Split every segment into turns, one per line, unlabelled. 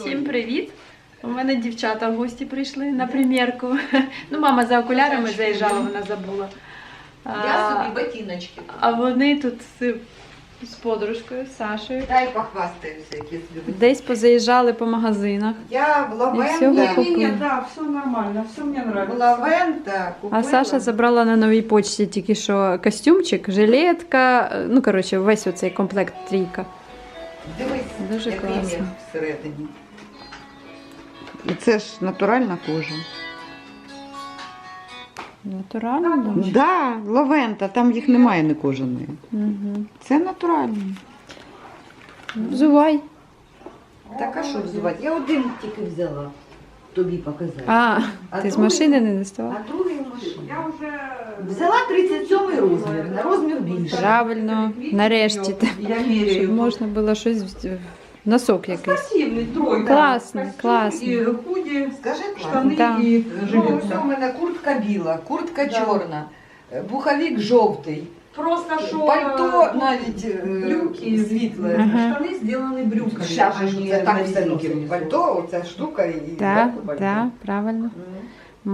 Всім привіт! У мене дівчата в гості прийшли на примірку. Ну, мама за окулярами заїжджала, вона забула.
Я
А,
собі ботиночки.
а вони тут з, з подружкою, з Сашею.
Дай похвастаюся, які собі.
Десь позаїжджали по магазинах.
Я в
всього
Лавента,
купила.
Не, не, да, все нормально, все мне
в
нравится.
Лавента купила.
А Саша забрала на новій почті тільки що костюмчик, жилетка. Ну, коротше, весь оцей комплект трійка.
Дивись,
Дуже класно.
всередині. І це ж натуральна кожа.
Натурально, думаю.
Да, Лавента, там їх немає не кожаної.
Угу.
Це натурально.
Взувай.
Так а що взувати? Я один тільки взяла Тобі показати.
А,
А
ти з
другий-
машини не доставала?
А другий в машині.
Я уже...
Взяла 37 розмір, на розмір більше.
Правильно, нарешті.
Я
Щоб
меряю.
можна було щось в- носок якийсь.
Спортивный, тройка.
Классный,
Костюм
классный.
И худи,
Скажи,
штаны
Да.
и
Ну,
жилетка.
ось у мене куртка біла, куртка
Да.
чорна, е, пуховик жовтий,
Просто что...
пальто навіть е,
брюки
світле.
Ага.
Штаны сделаны брюками.
Ще ж
а
ж
не
це так
на
все
висоте.
носить. Пальто, оця штука і
Так,
зверху пальто.
так, правильно.
М.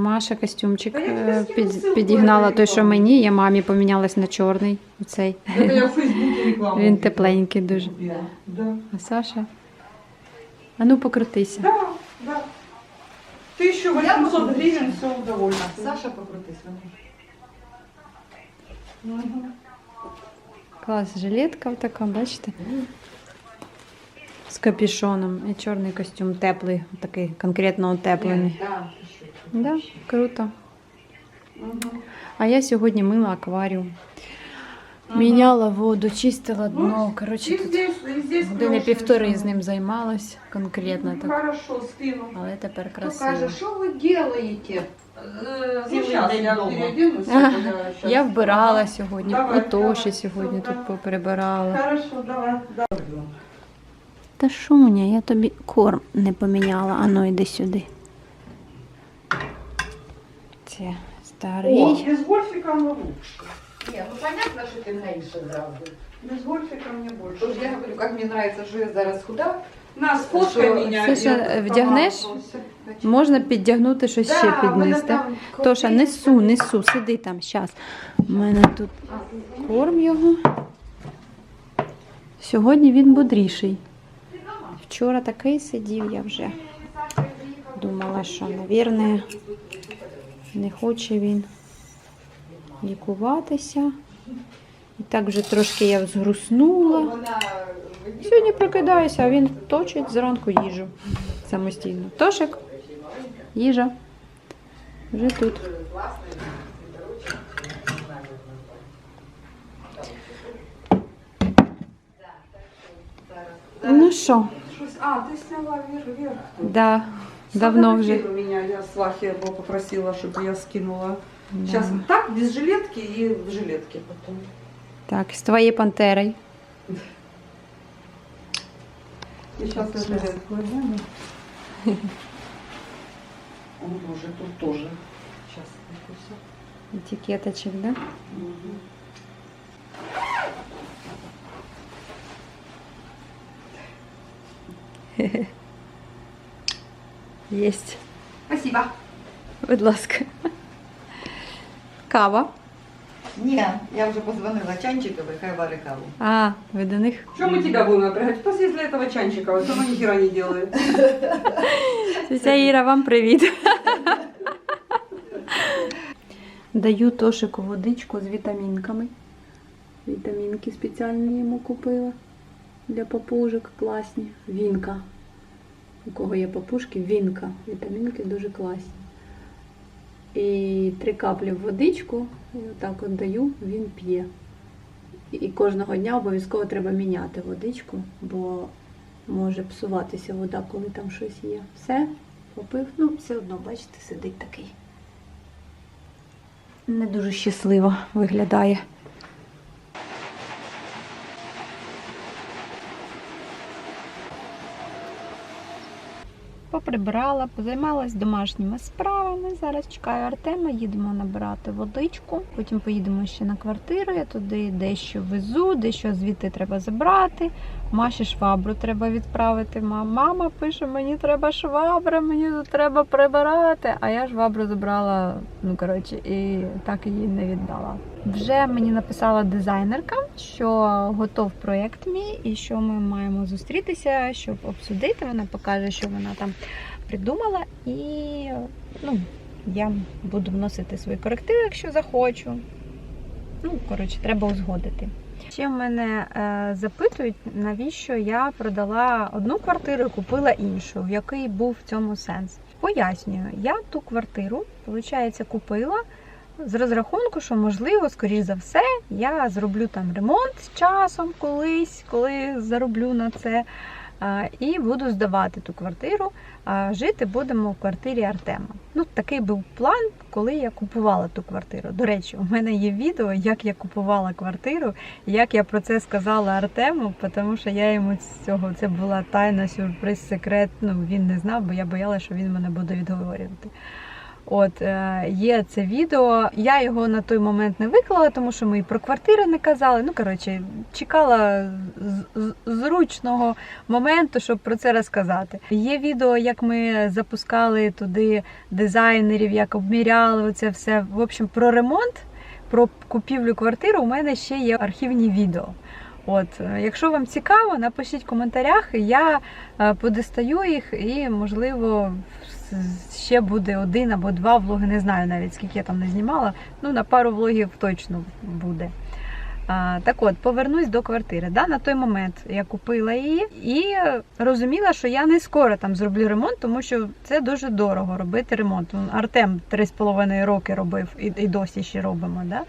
Маша костюмчик
А я
е,
тебе скину
під,
ссылку
підігнала
на
той, що
рекламу.
мені, я мамі помінялась на чорний. Оцей.
Это я в Фейсбуке рекламу.
Він
увидела.
тепленький дуже.
Купила. Да.
А Саша? А ну покрутися.
Да, да. 1800 гривен, все довольно.
Саша покрутись вони.
Мгм.
Клас, жилетка така, бачите? З капюшоном. І чорний костюм теплий, такий конкретно утеплений. Да, круто. А я сьогодні мила акваріум. Міняла воду, чистила дно. Коротше, години півтори з ним займалась конкретно так.
Хорошо, скину.
Але тепер красиво.
каже, що ви робите? Цілий
Сейчас
день
я
Ага.
я
вбирала сьогодні, отоші сьогодні тут поперебирала.
Да.
Та Шуня, я тобі корм не поміняла, ану йди сюди. Це
О,
старий.
без на мне
Ну понятно, що ти менше зразу.
Без гольфика мне больше.
Тож я говорю, як мені подобається, що я зараз худа.
На, сфоткай меня.
Саша, вдягнеш? Можна підтягнути щось ще
Да, мене
піднести.
там
Тоша, несу, несу, сиди там, щас. У мене тут корм його. Сьогодні він бодріший. Вчора такий сидів, я вже думала, що, навірне, не хоче він лікуватися. І так вже трошки я взгруснула. Сьогодні прокидаюся, а він точить зранку їжу самостійно. Тошик, їжа. Вже тут. Ну що,
А, ты сняла вверх, вверх.
да, давно вже.
Сфотографируй меня, я Слахе его попросила, чтобы я скинула.
Да.
Сейчас так, без жилетки и в жилетке потом.
Так, з твоєю пантерою.
И сейчас я жилетку одену. О, боже, тут тоже. Сейчас.
Етикеточок, да? Єсть.
Спасибо.
Будь ласка. Кава.
Ні, я вже позвонила Чанчикові, хай варить каву.
А, ви до них?
Что мы тебя будем напрягать? Есть для этого Чанчикова, все равно ни хера не делает.
Тетя Іра, вам привіт. Даю Тошику водичку з вітамінками. Вітамінки спеціальні йому купила. Для папужок класні. Вінка. У кого є папушки, вінка. Вітамінки дуже класні. І три каплі в водичку. І отак от даю, він п'є. І- кожного дня обов'язково треба міняти водичку, бо може псуватися вода, коли там щось є. Все, попив. Ну, все одно, бачите, сидить такий. Не дуже щасливо виглядає. Поприбирала, позаймалась домашніми справами. Зараз чекаю Артема, їдемо набирати водичку. Потім поїдемо ще на квартиру. Я туди дещо везу, дещо звідти треба забрати. Маші швабру треба відправити. Мама пише: мені треба швабра, мені тут треба прибирати. А я швабру забрала, ну коротше, і так її не віддала. Вже мені написала дизайнерка, що готов проєкт мій і що ми маємо зустрітися, щоб обсудити. Вона покаже, що вона там придумала, і ну, я буду вносити свої корективи, якщо захочу. Ну, коротше, треба узгодити. Ще мене е, запитують, навіщо я продала одну квартиру і купила іншу, в який був в цьому сенс. Пояснюю, я ту квартиру, виходить, купила з розрахунку, що можливо, скоріш за все, я зроблю там ремонт з часом колись, коли зароблю на це. І буду здавати ту квартиру. Жити будемо в квартирі Артема. Ну, такий був план, коли я купувала ту квартиру. До речі, у мене є відео, як я купувала квартиру, як я про це сказала Артему, тому що я йому з цього це була тайна, сюрприз, секрет. Ну він не знав, бо я боялася, що він мене буде відговорювати. От е, є це відео. Я його на той момент не виклала, тому що ми і про квартири не казали. Ну коротше, чекала зручного моменту, щоб про це розказати. Є відео, як ми запускали туди дизайнерів, як обміряли це все. В общем, про ремонт, про купівлю квартири у мене ще є архівні відео. От, е, якщо вам цікаво, напишіть в коментарях, я е, подостаю їх і, можливо, ще буде один або два влоги, не знаю навіть скільки я там не знімала. Ну, на пару влогів точно буде. Так от, повернусь до квартири. Да? На той момент я купила її і розуміла, що я не скоро там зроблю ремонт, тому що це дуже дорого робити ремонт. Артем 3,5 роки робив і, і досі ще робимо. Да?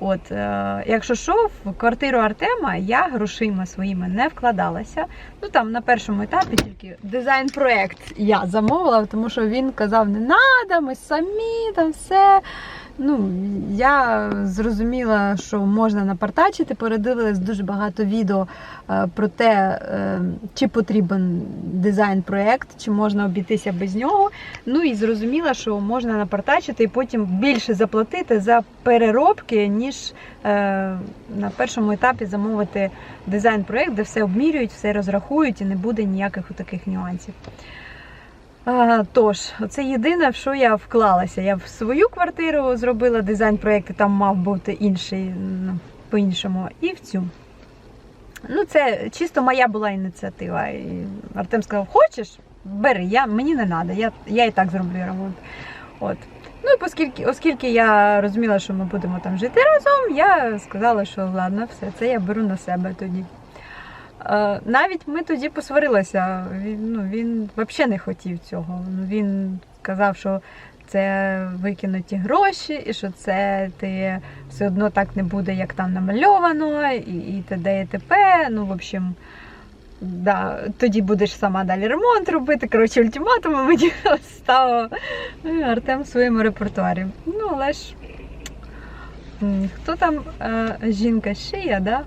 От, е, якщо що, в квартиру Артема я грошима своїми не вкладалася. Ну там на першому етапі тільки дизайн-проект я замовила, тому що він казав, не треба, ми самі там все. Ну, я зрозуміла, що можна напартачити, передивилась дуже багато відео е, про те, е, чи потрібен дизайн-проект, чи можна обійтися без нього. Ну і зрозуміла, що можна напартачити і потім більше заплатити за переробки, ніж е, на першому етапі замовити дизайн-проект, де все обмірюють, все розрахують і не буде ніяких таких нюансів. А, тож, це єдине, в що я вклалася. Я в свою квартиру зробила дизайн-проєкт, і там мав бути інший ну, по-іншому, і в цю. Ну, це чисто моя була ініціатива. І Артем сказав: хочеш, бери, я, мені не треба, я, я і так зроблю ремонт. От. Ну, і оскільки, оскільки я розуміла, що ми будемо там жити разом, я сказала, що ладно, все, це я беру на себе тоді. Е, Навіть ми тоді посварилися. Він, ну, він взагалі не хотів цього. Ну, Він сказав, що це викинуті гроші, і що це ти все одно так не буде, як там намальовано, і, і т.д. і т.п. Ну, в общем, да, тоді будеш сама далі ремонт робити. Коротше, ультиматуми мені ставив Артем в своєму репертуарі. Ну, але ж хто там е, жінка є, да?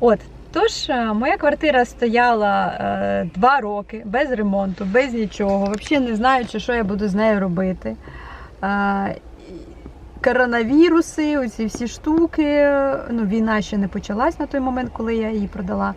От, тож, е, моя квартира стояла е, два роки без ремонту, без нічого, взагалі не знаючи, що я буду з нею робити. Коронавіруси, оці всі штуки. Ну, війна ще не почалась на той момент, коли я її продала.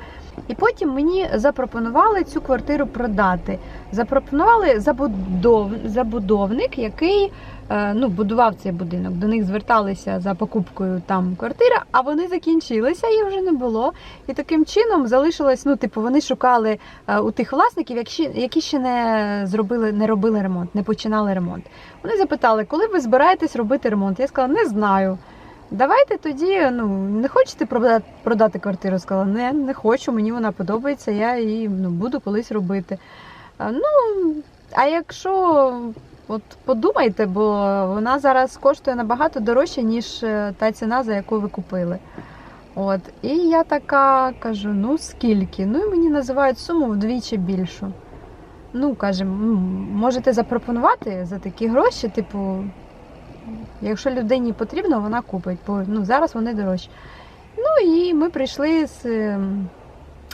І потім мені запропонували цю квартиру продати. Запропонували забудов... забудовник, який ну, будував цей будинок. До них зверталися за покупкою там квартири, а вони закінчилися, їх вже не було. І таким чином залишилось, ну, типу, вони шукали е, у тих власників, які, ще не зробили, не робили ремонт, не починали ремонт. Вони запитали, коли ви збираєтесь робити ремонт? Я сказала, не знаю. Давайте тоді, ну, не хочете продати, продати квартиру? Сказала, не, не хочу, мені вона подобається, я її ну, буду колись робити. Ну, а якщо от подумайте, бо вона зараз коштує набагато дорожче, ніж е, та ціна, за яку ви купили. От. І я така кажу: ну скільки? Ну і мені називають суму вдвічі більшу. Ну, каже, можете запропонувати за такі гроші, типу, якщо людині потрібно, вона купить, бо ну, зараз вони дорожчі. Ну і ми прийшли з ем,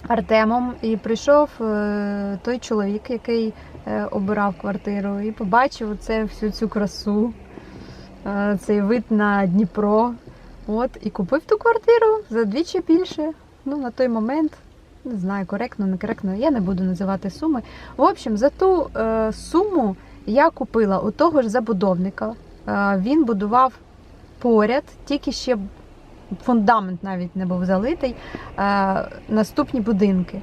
Артемом, і прийшов е, той чоловік, який е, обирав квартиру, і побачив це всю цю красу, е, цей вид на Дніпро. От, і купив ту квартиру за двічі більше. Ну, на той момент, не знаю, коректно, некоректно, я не буду називати суми. В общем, за ту е, суму я купила у того ж забудовника. Е, він будував поряд, тільки ще фундамент навіть не був залитий, е, наступні будинки.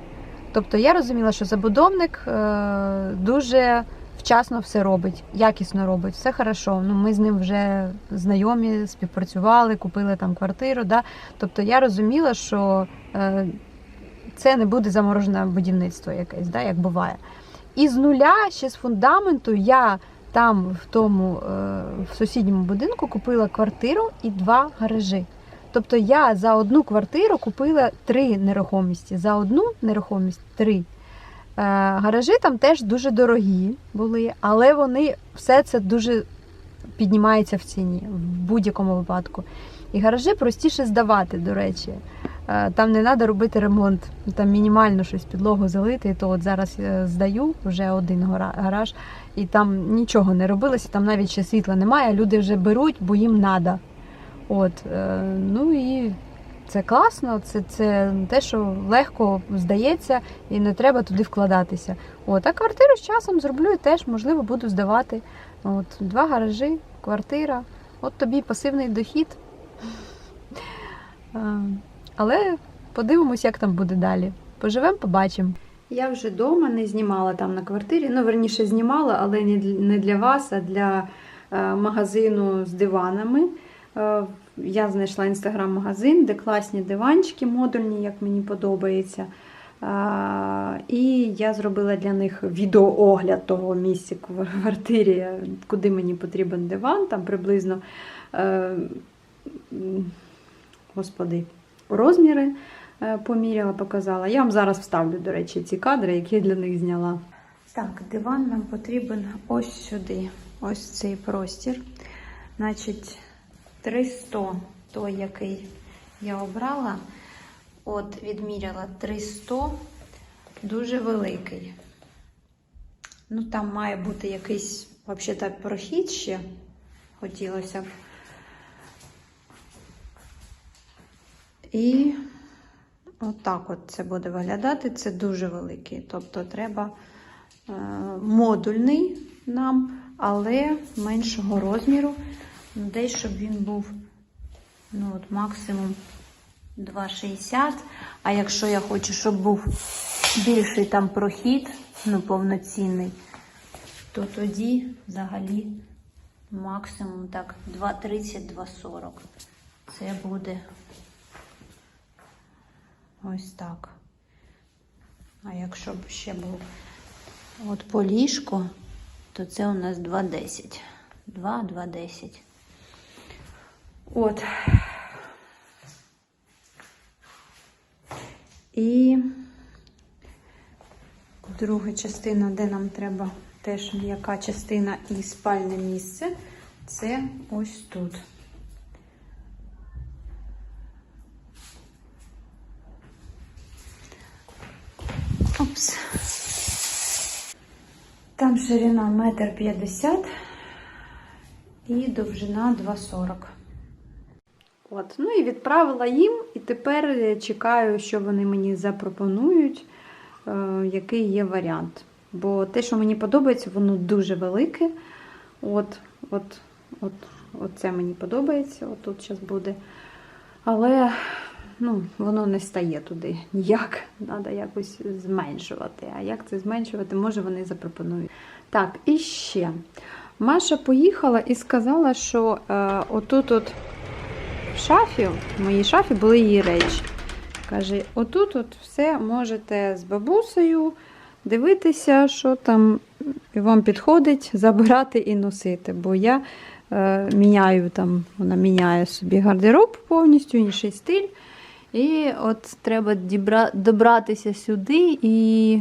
Тобто я розуміла, що забудовник е, дуже вчасно все робить, якісно робить, все хорошо. Ну, ми з ним вже знайомі, співпрацювали, купили там квартиру. Да? Тобто я розуміла, що е, це не буде заморожене будівництво якесь, да, як буває. І з нуля, ще з фундаменту, я там, в тому в сусідньому будинку, купила квартиру і два гаражі. Тобто я за одну квартиру купила три нерухомості, за одну нерухомість три. Е, гаражі там теж дуже дорогі були, але вони все це дуже піднімається в ціні в будь-якому випадку. І гаражі простіше здавати, до речі. Е, Там не треба робити ремонт, там мінімально щось підлогу залити. І то от зараз е, здаю вже один гараж, і там нічого не робилося, там навіть ще світла немає. Люди вже беруть, бо їм треба. От, е, ну і це класно, це, це те, що легко здається, і не треба туди вкладатися. От, а квартиру з часом зроблю і теж, можливо, буду здавати. От, два гаражі, квартира, от тобі пасивний дохід. Е, Але подивимось, як там буде далі. Поживемо, побачимо. Я вже вдома не знімала там на квартирі. Ну, верніше, знімала, але не для, вас, а для е, магазину з диванами. Е, я знайшла інстаграм-магазин, де класні диванчики модульні, як мені подобається. Е, І я зробила для них відеоогляд того місця в квартирі, куди мені потрібен диван, там приблизно. е, Господи, розміри поміряла, показала. Я вам зараз вставлю, до речі, ці кадри, які я для них зняла. Так, диван нам потрібен ось сюди, ось цей простір. Значить, 300, той, який я обрала, от відміряла 300, дуже великий. Ну, там має бути якийсь, взагалі, прохід ще хотілося б. І отак от це буде виглядати. Це дуже великий. Тобто треба е, модульний нам, але меншого розміру. Десь, щоб він був ну, от максимум 2,60. А якщо я хочу, щоб був більший там прохід, ну, повноцінний, то тоді взагалі максимум так 2,30-2,40. Це буде ось так. А якщо б ще був от по ліжку, то це у нас 2,10. 2, 2,10. От. І друга частина, де нам треба теж м'яка частина і спальне місце, це ось тут. Опс. Там ширина метр п'ятдесят і довжина 2,40. От, ну і відправила їм, і тепер чекаю, що вони мені запропонують, е, який є варіант. Бо те, що мені подобається, воно дуже велике. От, от, от, от це мені подобається, от тут зараз буде. Але ну, воно не стає туди ніяк. Треба якось зменшувати. А як це зменшувати, може вони запропонують. Так, і ще. Маша поїхала і сказала, що е, отут от в шафі, в моїй шафі були її речі. Каже, отут от все можете з бабусею дивитися, що там вам підходить, забирати і носити. Бо я е, міняю там, вона міняє собі гардероб повністю, інший стиль. І от треба дібра... добратися сюди і,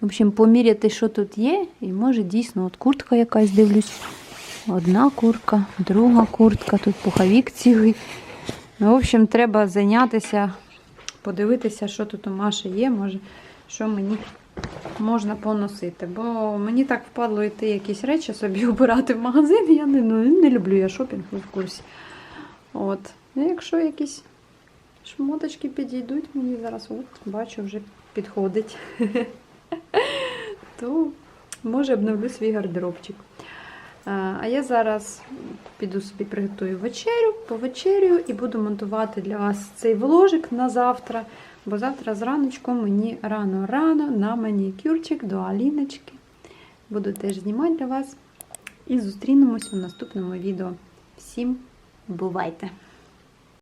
в общем, поміряти, що тут є. І може дійсно от куртка якась дивлюсь. Одна куртка, друга куртка, тут пуховік цілий. Ну, в общем, треба зайнятися подивитися, що тут у Маші є, може, що мені можна поносити. Бо мені так впадло йти якісь речі собі обирати в магазин. Я не, ну, не люблю я шопінг, в курсі. От. Ну, якщо якісь шмоточки підійдуть, мені зараз, от, бачу, вже підходить. То може обновлю свій гардеробчик. А а я зараз піду собі приготую вечерю, повечерю і буду монтувати для вас цей вложик на завтра. Бо завтра зраночку мені рано-рано на манікюрчик до Аліночки. Буду теж знімати для вас. І зустрінемось у наступному відео. Всім бувайте!